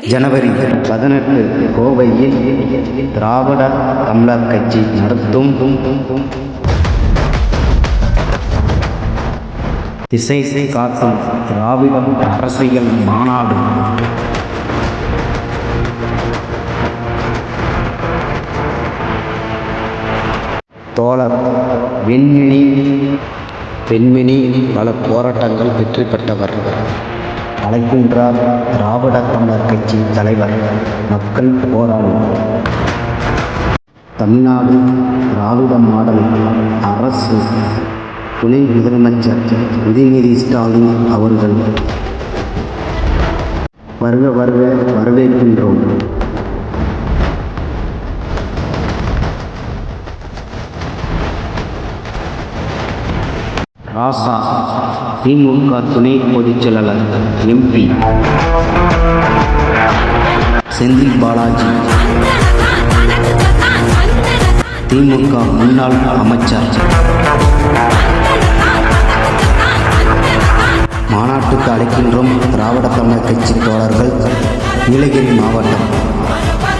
ஜனவரி பதினெட்டு கோவையில் திராவிட தமிழர் கட்சி நடத்தும் திசை காக்கும் திராவிடம் அரசியல் மாநாடு. தோழர் வெண்மினி பெண்மினி பல போராட்டங்கள் வெற்றி பெற்றவர். அழைக்கின்றார் திராவிட தமிழர் கட்சி தலைவர் மக்கள் போராளி. தமிழ்நாடு திராவிட மாடல் அரசு. துணை முதலமைச்சர் உதயநிதி ஸ்டாலின் அவர்கள். வருக வருக வரவேற்கின்றோம். ராசா திமுக துணை பொதுச் செயலாளர் எம்பி. செந்தில் பாலாஜி. திமுக முன்னாள் அமைச்சர். மாநாட்டுக்கு அழைக்கின்றோம் திராவிட தமிழர் கட்சி தோழர்கள். நீலகிரி மாவட்டம்.